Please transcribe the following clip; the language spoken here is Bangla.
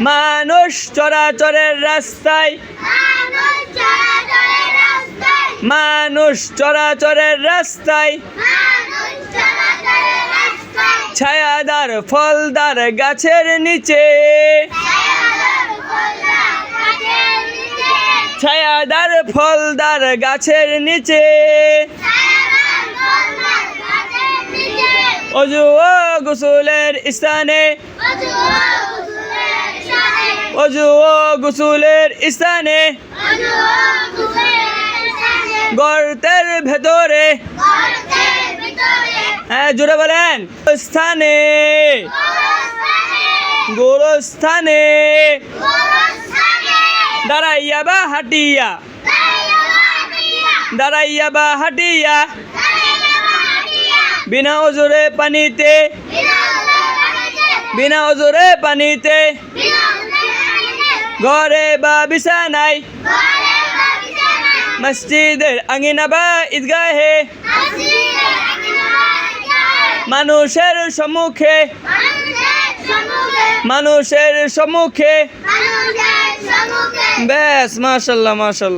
মানুষ চরাচরের রাস্তায়। মানুষ চরাচরের রাস্তায়। ছায়াদার ফলদার গাছের নিচে। ছায়াদার ফলদার গাছের নিচে। অজু ও গোসলের স্থানে। অজু ও গোসলের স্থানে গর্তের ভেতরে হ্যাঁ জোরে বলেন। স্থানে গোরস্থানে দাঁড়াইয়া বা হাটিয়া। দাঁড়াইয়া বা হাটিয়া। বিনা ওজোরে পানিতে বিনা ওজোরে পানিতে ঘরে বা বিছানায় মসজিদের আঙিনা বা ঈদগাহে। মানুষের সম্মুখে। মানুষের সম্মুখে। ব্যাস মাশাল্লাহ মাশাল্লাহ।